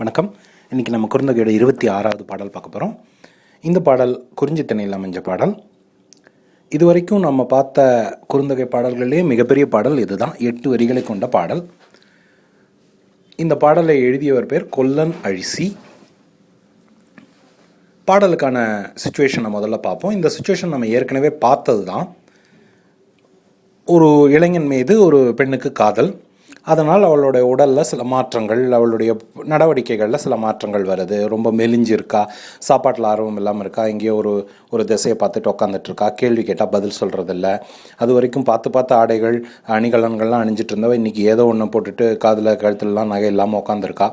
வணக்கம். இன்றைக்கி நம்ம குறுந்தொகையோட இருபத்தி ஆறாவது பாடல் பார்க்க போகிறோம் இந்த பாடல் குறிஞ்சித்தனையில் அமைஞ்ச பாடல். இது வரைக்கும் நம்ம பார்த்த குறுந்தொகை பாடல்களிலே மிகப்பெரிய பாடல் இதுதான். எட்டு வரிகளை கொண்ட பாடல். இந்த பாடலை எழுதியவர் பேர் கொல்லன் அழிசி. பாடலுக்கான சுச்சுவேஷனை முதல்ல பார்ப்போம். இந்த சுச்சுவேஷன் நம்ம ஏற்கனவே பார்த்தது தான் ஒரு இளைஞன் மீது ஒரு பெண்ணுக்கு காதல். அதனால் அவளுடைய உடலில் சில மாற்றங்கள் அவளுடைய நடவடிக்கைகளில் சில மாற்றங்கள் வருது. ரொம்ப மெலிஞ்சு இருக்கா சாப்பாட்டில் ஆர்வம் இல்லாமல் இருக்கா எங்கேயோ ஒரு ஒரு திசையை பார்த்துட்டு உட்காந்துட்ருக்கா கேள்வி கேட்டால் பதில் சொல்கிறதில்ல அது வரைக்கும் பார்த்து பார்த்து ஆடைகள் அணிகலன்கள்லாம் அணிஞ்சிட்டு இருந்தவ இன்றைக்கி ஏதோ ஒன்று போட்டுட்டு காதில் கழுத்துலலாம் நகை இல்லாமல் உட்காந்துருக்கா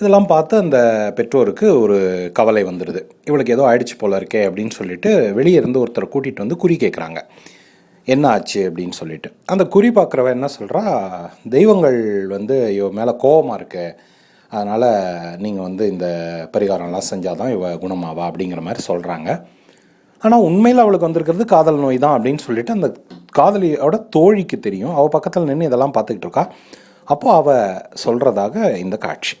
இதெல்லாம் பார்த்து அந்த பெற்றோருக்கு ஒரு கவலை வந்துடுது இவளுக்கு ஏதோ ஆயிடுச்சு போல இருக்கே அப்படின்னு சொல்லிட்டு வெளியே இருந்து ஒருத்தரை கூட்டிகிட்டு வந்து குறி கேட்குறாங்க என்ன ஆச்சு அப்படின்னு சொல்லிட்டு. அந்த குறி பார்க்குறவ என்ன சொல்கிறா தெய்வங்கள் வந்து இவ மேலே கோபமாக இருக்கு. அதனால் நீங்கள் வந்து இந்த பரிகாரம்லாம் செஞ்சால் தான் இவ குணமாவா? அப்படிங்கிற மாதிரி சொல்கிறாங்க ஆனால் உண்மையில் அவளுக்கு வந்திருக்கிறது காதல் நோய் தான் அப்படின்னு சொல்லிட்டு அந்த காதலியோட தோழிக்கு தெரியும். அவள் பக்கத்தில் நின்று இதெல்லாம் பார்த்துக்கிட்டு இருக்கா. அப்போது அவள் சொல்கிறதாக இந்த காட்சி.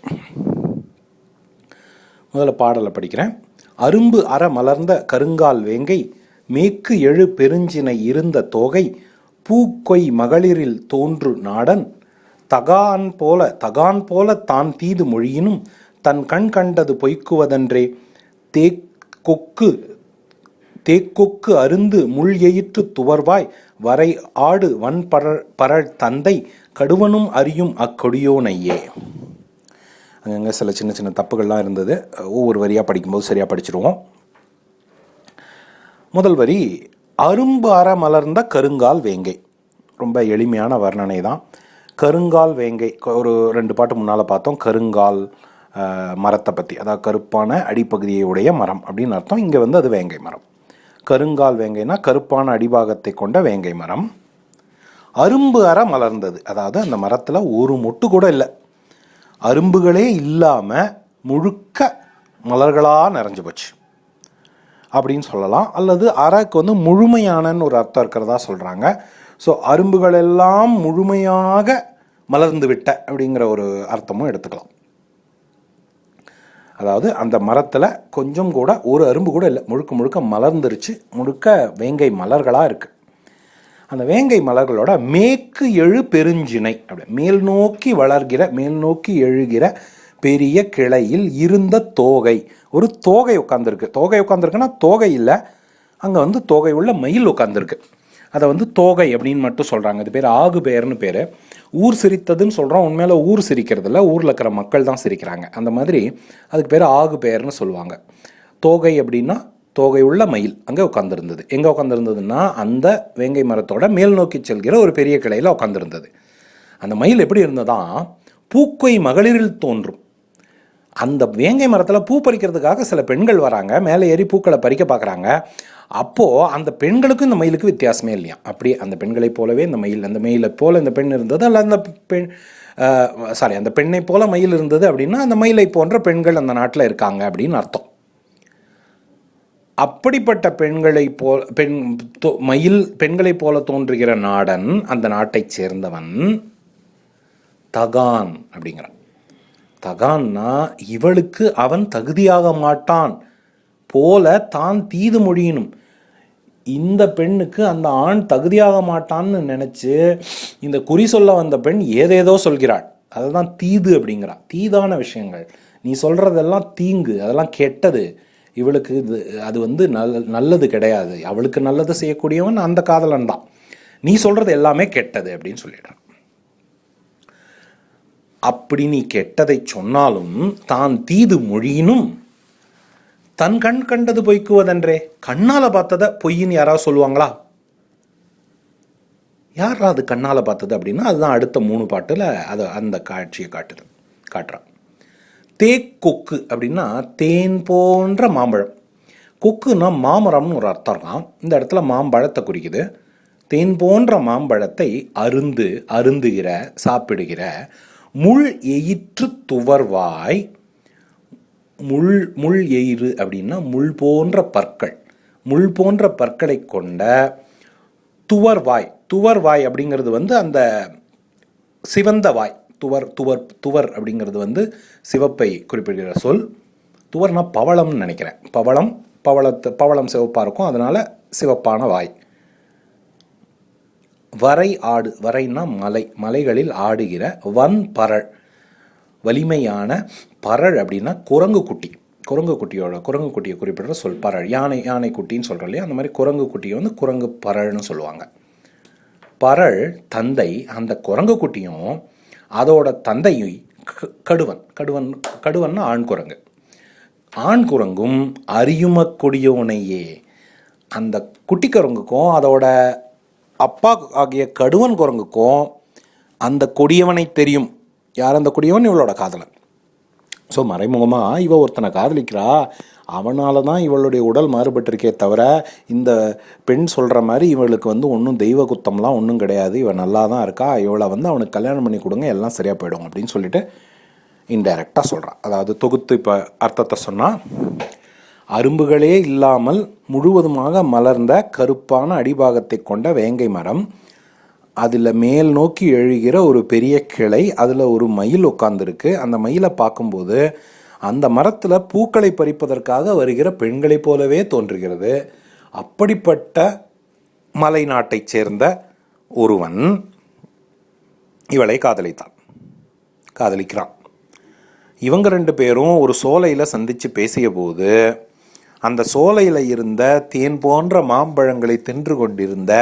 முதல்ல பாடலை படிக்கிறேன். அரும்பு அற மலர்ந்த கருங்கால் வேங்கை மேற்கு எழு பெருஞ்சினை இருந்த தோகை பூக்கொய் மகளிரில் தோன்று நாடன். தகான் போல தகான் போல தான் தீது மொழியினும் தன் கண் கண்டது பொய்க்குவதன்றே தேக்கொக்கு தேக்கொக்கு அருந்து முள் எயிற்று துவர்வாய் வரை ஆடு வன் பரழ் பரள் தந்தை கடுவனும் அறியும் அக்கொடியோனையே. அங்கங்கே சில சின்ன சின்ன தப்புகள்லாம் இருந்தது. ஒவ்வொரு வரியாக படிக்கும்போது சரியாக படிச்சிருவோம். முதல் வரி அரும்பு அற மலர்ந்த கருங்கால் வேங்கை. ரொம்ப எளிமையான வர்ணனை தான். கருங்கால் வேங்கை ஒரு ரெண்டு பாட்டு முன்னால் பார்த்தோம். கருங்கால் மரத்தை பற்றி அதாவது கருப்பான அடிப்பகுதியை உடைய மரம் அப்படின்னு அர்த்தம். இங்கே வந்து அது வேங்கை மரம். கருங்கால் வேங்கைனா கருப்பான அடிபாகத்தை கொண்ட வேங்கை மரம். அரும்பு அற மலர்ந்தது. அதாவது அந்த மரத்தில் ஒரு மொட்டு கூட இல்லை. அரும்புகளே இல்லாமல் முழுக்க மலர்களாக நிறைஞ்சு போச்சு. அப்படின்னு சொல்லலாம். அல்லது அறக்கு வந்து முழுமையானன்னு ஒரு அர்த்தம் இருக்கிறதா சொல்கிறாங்க ஸோ அரும்புகள் எல்லாம் முழுமையாக மலர்ந்து விட்ட அப்படிங்கிற ஒரு அர்த்தமும் எடுத்துக்கலாம். அதாவது அந்த மரத்தில் கொஞ்சம் கூட ஒரு அரும்பு கூட இல்லை. முழுக்க முழுக்க மலர்ந்துருச்சு. முழுக்க வேங்கை மலர்களாக இருக்குது அந்த வேங்கை மலர்களோட மேற்கு எழு பெருஞ்சினை அப்படி மேல் நோக்கி வளர்கிற மேல் நோக்கி எழுகிற பெரிய கிளையில் இருந்த தோகை. ஒரு தோகை உட்காந்துருக்கு தோகை உட்காந்துருக்குன்னா தோகை இல்லை. அங்கே வந்து தோகை உள்ள மயில் உட்காந்துருக்கு அதை வந்து தோகை அப்படின்னு மட்டும் சொல்கிறாங்க இது பேர் ஆகு பெயர்னு பேர். ஊர் சிரித்ததுன்னு சொல்கிறோம் உண்மையில் ஊர் சிரிக்கிறதுல ஊரில் இருக்கிற மக்கள் தான் சிரிக்கிறாங்க. அந்த மாதிரி அதுக்கு பேர் ஆகு பெயர்னு சொல்லுவாங்க. தோகை அப்படின்னா தோகை உள்ள மயில் அங்கே உட்காந்துருந்தது எங்கே உட்காந்துருந்ததுன்னா அந்த வேங்கை மரத்தோட மேல் நோக்கி செல்கிற ஒரு பெரிய கிளையில் உட்காந்துருந்தது அந்த மயில் எப்படி இருந்ததா? பூக்கொய் மகளிரில் தோன்றும். அந்த வேங்கை மரத்தில் பூ பறிக்கிறதுக்காக சில பெண்கள் வராங்க. மேலே ஏறி பூக்களை பறிக்க பார்க்குறாங்க. அப்போது அந்த பெண்களுக்கும் இந்த மயிலுக்கு வித்தியாசமே இல்லையா? அப்படி அந்த பெண்களைப் போலவே இந்த மயில் அந்த மயிலை போல் இந்த பெண் இருந்தது. அல்ல அந்த பெண் சாரி அந்த பெண்ணை போல மயில் இருந்தது அப்படின்னா அந்த மயிலை போன்ற பெண்கள் அந்த நாட்டில் இருக்காங்க அப்படின்னு அர்த்தம். அப்படிப்பட்ட பெண்களை போல் பெண் தோ- மயில் பெண்களைப் போல தோன்றுகிற நாடன் அந்த நாட்டைச் சேர்ந்தவன் தகான் அப்படிங்கிறான். தகான்னா இவளுக்கு அவன் தகுதியாக மாட்டான். போல தான் தீது மொழியினும். இந்த பெண்ணுக்கு அந்த ஆண் தகுதியாக மாட்டான்னு நினச்சி இந்த குறி சொல்ல வந்த பெண் ஏதேதோ சொல்கிறாள். அதுதான் தீது அப்படிங்கிறா. தீதான விஷயங்கள். நீ சொல்கிறதெல்லாம் தீங்கு அதெல்லாம் கெட்டது. இவளுக்கு இது அது வந்து நல் நல்லது கிடையாது. அவளுக்கு நல்லது செய்யக்கூடியவன் அந்த காதலன் தான் நீ சொல்கிறது எல்லாமே கெட்டது அப்படின்னு சொல்லிடுறான். அப்படி நீ கெட்டதை சொன்னாலும் தான் தீது மொழியினும் தன் கண் கண்டது பொய்க்குவதென்றே. கண்ணால பார்த்ததை பொய்ன்னு யாராவது சொல்லுவாங்களா? யாரா அது கண்ணால பார்த்தது அப்படின்னா அதுதான் அடுத்த மூணு பாட்டில் அது அந்த காட்சியை காட்டுது காட்டுறான் தேக்கொக்கு அப்படின்னா தேன் போன்ற மாம்பழம். கொக்குன்னா மாமரம்னு ஒரு அர்த்தம் இருக்கான் இந்த இடத்துல மாம்பழத்தை குறிக்குது. தேன் போன்ற மாம்பழத்தை அருந்து அருந்துகிற சாப்பிடுகிற முள் எயிற்று துவர்வாய். முள் முள் எயிறு அப்படின்னா முள் போன்ற பற்கள். முள் போன்ற பற்களை கொண்ட துவர்வாய். துவர்வாய் அப்படிங்கிறது வந்து அந்த சிவந்த வாய். துவர் துவர் துவர் அப்படிங்கிறது வந்து சிவப்பை குறிப்பிடுகிற சொல். துவர்னா பவளம்னு நினைக்கிறேன். பவளம் பவளத்து பவளம் சிவப்பாக இருக்கும். அதனால் சிவப்பான வாய். வரை ஆடு வரைன்னா மலை மலைகளில் ஆடுகிற வன் பரள் வலிமையான பரள் அப்படின்னா குரங்கு குட்டி. குரங்கு குட்டியோட குரங்கு குட்டியை குறிப்பிடுற சொல் பரள் யானை யானை குட்டின்னு சொல்கிறோம் இல்லையா? அந்த மாதிரி குரங்கு குட்டியை வந்து குரங்கு பரள்னு சொல்லுவாங்க. பரள் தந்தை அந்த குரங்கு குட்டியும் அதோட தந்தை க- கடுவன். கடுவன் கடுவன்னா ஆண் குரங்கு. ஆண் குரங்கும் அறியுமக்கூடியவனையே. அந்த குட்டி குரங்குக்கும் அதோட அப்பா ஆகிய கடுவன் குரங்குக்கும் அந்த கொடியவனை தெரியும். யார் அந்த கொடியவன்? இவளோட காதலன். ஸோ மறைமுகமாக இவ ஒருத்தனை காதலிக்கிறா. அவனால தான் இவளுடைய உடல் மாறுபட்டிருக்கே தவிர இந்த பெண் சொல்கிற மாதிரி இவளுக்கு வந்து ஒன்றும் தெய்வ குத்தம்லாம் ஒன்றும் கிடையாது. இவன் நல்லா தான் இருக்கா. இவளை வந்து அவனுக்கு கல்யாணம் பண்ணி கொடுங்க எல்லாம் சரியாக போயிடும் அப்படின்னு சொல்லிட்டு இன்டைரக்டாக சொல்கிறான் அதாவது தொகுத்து இப்போ அர்த்தத்தை சொன்னால் அரும்புகளே இல்லாமல் முழுவதுமாக மலர்ந்த கருப்பான அடிபாகத்தை கொண்ட வேங்கை மரம். அதில் மேல் நோக்கி எழுகிற ஒரு பெரிய கிளை அதில் ஒரு மயில் உட்காந்துருக்கு அந்த மயிலை பார்க்கும்போது அந்த மரத்தில் பூக்களை பறிப்பதற்காக வருகிற பெண்களைப் போலவே தோன்றுகிறது. அப்படிப்பட்ட மலை நாட்டைச் சேர்ந்த ஒருவன் இவளை காதலித்தான். காதலிக்கிறான். இவங்க ரெண்டு பேரும் ஒரு சோலையில் சந்தித்து பேசிய போது அந்த சோலையில் இருந்த தேன் போன்ற மாம்பழங்களை தின்று கொண்டிருந்த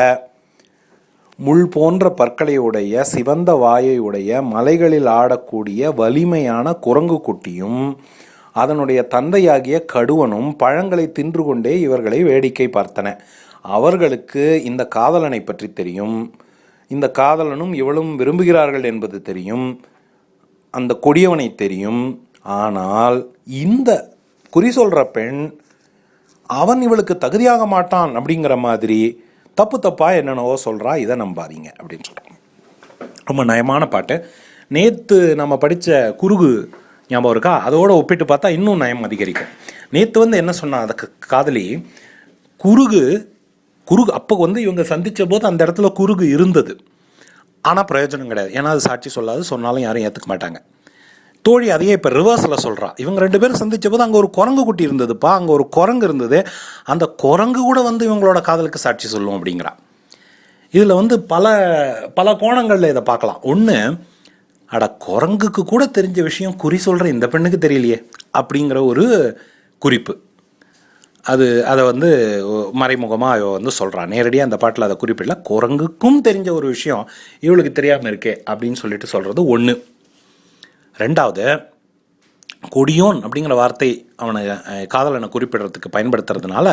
முள் போன்ற பற்களையுடைய சிவந்த வாயையுடைய மலைகளில் ஆடக்கூடிய வலிமையான குரங்கு குட்டியும் அதனுடைய தந்தையாகிய கடுவனும் பழங்களை தின்று கொண்டே இவர்களை வேடிக்கை பார்த்தன. அவர்களுக்கு இந்த காதலனை பற்றி தெரியும். இந்த காதலனும் இவளும் விரும்புகிறார்கள் என்பது தெரியும். அந்த கொடியவனை தெரியும். ஆனால் இந்த குறி சொல்கிற பெண் அவன் இவளுக்கு தகுதியாக மாட்டான் அப்படிங்கிற மாதிரி தப்பு தப்பாக என்னென்னவோ சொல்கிறா இதை நம்பாதீங்க அப்படின்னு சொல்கிறான் ரொம்ப நயமான பாட்டு. நேற்று நம்ம படித்த குருகு ஞாபகம் இருக்கா? அதோட ஒப்பிட்டு பார்த்தா இன்னும் நயம் அதிகரிக்கும். நேற்று வந்து என்ன சொன்னா அதுக்கு காதலி குருகு குருகு அப்போ வந்து இவங்க சந்தித்த போது அந்த இடத்துல குருகு இருந்தது. ஆனால் பிரயோஜனம் கிடையாது. ஏன்னா அது சாட்சி சொல்லாது சொன்னாலும் யாரும் ஏற்றுக்க மாட்டாங்க. தோழி அதையே இப்போ ரிவர்ஸில் சொல்கிறா இவங்க ரெண்டு பேரும் சந்தித்த போது அங்கே ஒரு குரங்கு குட்டி இருந்ததுப்பா. அங்கே ஒரு குரங்கு இருந்தது. அந்த குரங்கு கூட வந்து இவங்களோட காதலுக்கு சாட்சி சொல்லும் அப்படிங்கிறா. இதில் வந்து பல பல கோணங்களில் இதை பார்க்கலாம். ஒன்று அட குரங்குக்கு கூட தெரிஞ்ச விஷயம் குறி சொல்கிற இந்த பெண்ணுக்கு தெரியலையே அப்படிங்கிற ஒரு குறிப்பு. அது அதை வந்து மறைமுகமாக இவ வந்து சொல்கிறான் நேரடியாக அந்த பாட்டில் அதை குறிப்பிடல. குரங்குக்கும் தெரிஞ்ச ஒரு விஷயம் இவளுக்கு தெரியாமல் இருக்கே அப்படின்னு சொல்லிட்டு சொல்கிறது ஒன்று ரெண்டாவது கொடியோன் அப்படிங்கிற வார்த்தை அவனை காதலனை குறிப்பிடுறதுக்கு பயன்படுத்துறதுனால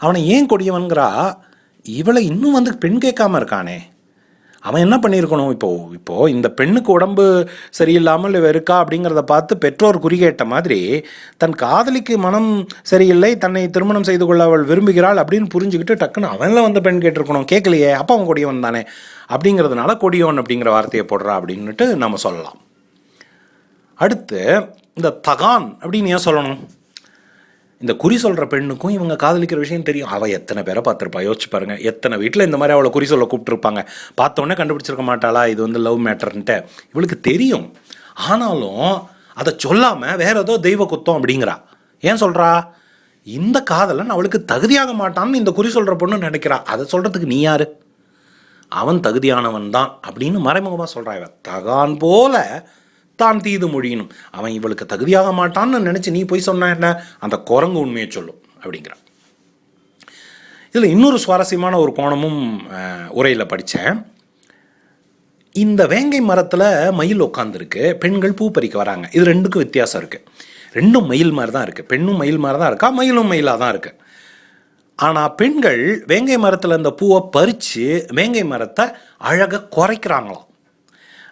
அவனை ஏன் கொடியவன்கிறா? இவளை இன்னும் வந்து பெண் கேட்காம இருக்கானே. அவன் என்ன பண்ணியிருக்கணும் இப்போ? இப்போ இந்த பெண்ணுக்கு உடம்பு சரியில்லாமல் இவ இருக்கா அப்படிங்கிறத பார்த்து பெற்றோர் குறிகேட்ட மாதிரி தன் காதலிக்கு மனம் சரியில்லை தன்னை திருமணம் செய்து கொள்ள அவள் விரும்புகிறாள் அப்படின்னு புரிஞ்சுக்கிட்டு டக்குன்னு அவன்ல வந்து பெண் கேட்டிருக்கணும். கேட்கலையே அப்போ அவன் கொடியவன் தானே. அப்படிங்கிறதுனால கொடியவன் அப்படிங்கிற வார்த்தையை போடுறா அப்படின்னுட்டு நம்ம சொல்லலாம். அடுத்து இந்த தகான் அப்படின்னு ஏன் சொல்லணும்? இந்த குறி சொல்கிற பெண்ணுக்கும் இவங்க காதலிக்கிற விஷயம் தெரியும். அவள் எத்தனை பேரை பார்த்துருப்பா? யோசிச்சு பாருங்க. எத்தனை வீட்டில் இந்த மாதிரி அவளை குறி சொல்ல கூப்பிட்டுருப்பாங்க. பார்த்தோன்னே கண்டுபிடிச்சிருக்க மாட்டாளா? இது வந்து லவ் மேட்டர்ன்ட்டு இவளுக்கு தெரியும். ஆனாலும் அதை சொல்லாமல் வேற ஏதோ தெய்வ குத்தம் அப்படிங்கிறா. ஏன் சொல்கிறா இந்த காதலன் அவளுக்கு தகுதியாக மாட்டான்னு இந்த குறி சொல்கிற பொண்ணு நினைக்கிறா. அதை சொல்கிறதுக்கு நீ யார்? அவன் தகுதியானவன் தான் அப்படின்னு மறைமுகமாக சொல்கிறா இவன் தகான் போல தான் தீது மொழியணும் அவன் இவளுக்கு தகுதியாக மாட்டான்னு நினச்சி நீ போய் சொன்ன என்ன? அந்த குரங்கு உண்மையை சொல்லும் அப்படிங்கிறான். இதில் இன்னொரு சுவாரஸ்யமான ஒரு கோணமும் உரையில் படித்தேன் இந்த வேங்கை மரத்தில் மயில் உட்காந்துருக்கு பெண்கள் பூ பறிக்க வராங்க. இது ரெண்டுக்கும் வித்தியாசம் இருக்குது ரெண்டும் மயில் மாதிரி தான் இருக்குது பெண்ணும் மயில் மாதிரி தான் இருக்கா? மயிலும் மயிலாக தான் இருக்குது ஆனால் பெண்கள் வேங்கை மரத்தில் இந்த பூவை பறித்து வேங்கை மரத்தை அழகாக குறைக்கிறாங்களாம்.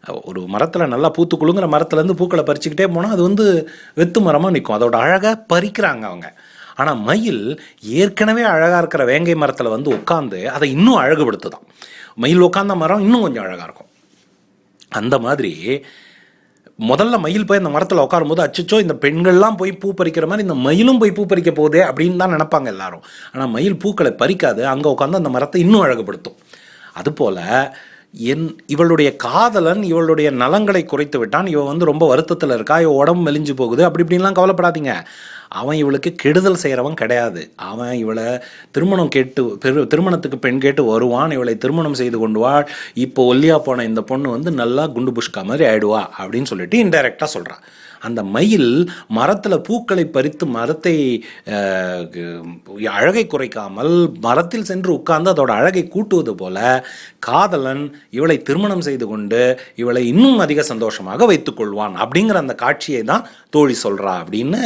ஒரு மரத்தில் நல்லா பூத்து குழுங்குற மரத்துலேருந்து பூக்களை பறிச்சுக்கிட்டே போனால் அது வந்து வெத்து மரமாக நிற்கும் அதோட அழகாக பறிக்கிறாங்க அவங்க. ஆனால் மயில் ஏற்கனவே அழகாக இருக்கிற வேங்கை மரத்தில் வந்து உட்காந்து அதை இன்னும் அழகுபடுத்துதான். மயில் உட்காந்த மரம் இன்னும் கொஞ்சம் அழகாக இருக்கும். அந்த மாதிரி முதல்ல மயில் போய் அந்த மரத்தில் உட்காரும்போது அச்சச்சோ இந்த பெண்கள்லாம் போய் பூ பறிக்கிற மாதிரி இந்த மயிலும் போய் பூ பறிக்க போகுதே அப்படின்னு தான் நினப்பாங்க எல்லாரும். ஆனால் மயில் பூக்களை பறிக்காது அங்கே உட்காந்து அந்த மரத்தை இன்னும் அழகுபடுத்தும். அதுபோல் என் இவளுடைய காதலன் இவளுடைய நலங்களை குறைத்து விட்டான். இவ வந்து ரொம்ப வருத்தத்தில் இருக்கா. இவ உடம்பு மெலிஞ்சு போகுது. அப்படி இப்படின்லாம் கவலைப்படாதீங்க. அவன் இவளுக்கு கெடுதல் செய்கிறவன் கிடையாது. அவன் இவளை திருமணம் கேட்டு பெரு திருமணத்துக்கு பெண் கேட்டு வருவான் இவளை திருமணம் செய்து கொண்டு வா இப்போ ஒல்லியா போன இந்த பொண்ணு வந்து நல்லா குண்டு புஷ்கா மாதிரி ஆயிடுவா அப்படின்னு சொல்லிட்டு இன்டைரக்டாக சொல்கிறான் அந்த மயில் மரத்தில் பூக்களை பறித்து மரத்தை அழகை குறைக்காமல் மரத்தில் சென்று உட்கார்ந்து அதோட அழகை கூட்டுவது போல காதலன் இவளை திருமணம் செய்து கொண்டு இவளை இன்னும் அதிக சந்தோஷமாக வைத்துக்கொள்வான் அப்படிங்கிற அந்த காட்சியை தான் தோழி சொல்கிறா அப்படின்னு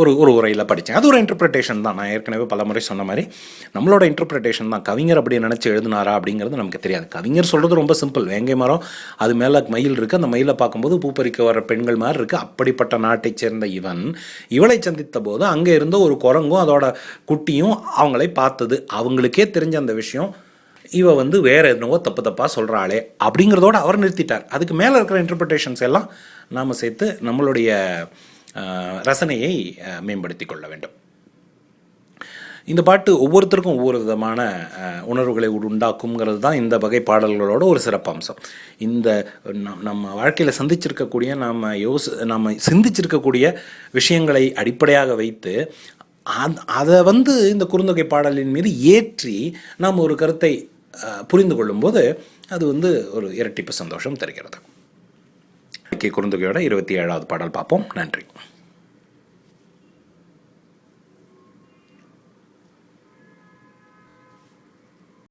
ஒரு ஒரு உரையில் படித்தேன் அது ஒரு இன்டர்பிரிட்டேஷன் தான். நான் ஏற்கனவே பல முறை சொன்ன மாதிரி நம்மளோட இன்டர்பிரிட்டேஷன் தான். கவிஞர் அப்படி நினச்சி எழுதினாரா அப்படிங்கிறது நமக்கு தெரியாது. கவிஞர் சொல்கிறது ரொம்ப சிம்பிள் வேங்கை மரம் அது மேலே மயில் இருக்குது அந்த மயிலை பார்க்கும்போது பூப்பறிக்க வர பெண்கள் மாதிரி இருக்குது அப்படிப்பட்ட நாட்டைச் சேர்ந்த இவன் இவளை சந்தித்த போது அங்கே இருந்த ஒரு குரங்கும் அதோட குட்டியும் அவங்களை பார்த்தது. அவங்களுக்கே தெரிஞ்ச அந்த விஷயம் இவ வந்து வேற என்னவோ தப்பு தப்பாக சொல்கிறாளே அப்படிங்கிறதோட அவர் நிறுத்திட்டார். அதுக்கு மேலே இருக்கிற இன்டர்பிரிட்டேஷன்ஸ் எல்லாம் நாம் சேர்த்து நம்மளுடைய ரசனையை மேம்படுத்தி கொள்ள வேண்டும். இந்த பாட்டு ஒவ்வொருத்தருக்கும் ஒவ்வொரு விதமான உணர்வுகளை உண்டாக்குங்கிறது தான் இந்த வகை பாடல்களோட ஒரு சிறப்பம்சம். இந்த நம்- நம்ம வாழ்க்கையில் சந்திச்சிருக்கக்கூடிய நாம் யோசி நம்ம சிந்திச்சிருக்கக்கூடிய விஷயங்களை அடிப்படையாக வைத்து அதை வந்து இந்த குறுந்தொகை பாடலின் மீது ஏற்றி நாம் ஒரு கருத்தை புரிந்து கொள்ளும்போது அது வந்து ஒரு இரட்டிப்பு சந்தோஷம் தருகிறது. குறுந்தொகையோட இருபத்தி ஏழாவது பாடல் பார்ப்போம். நன்றி.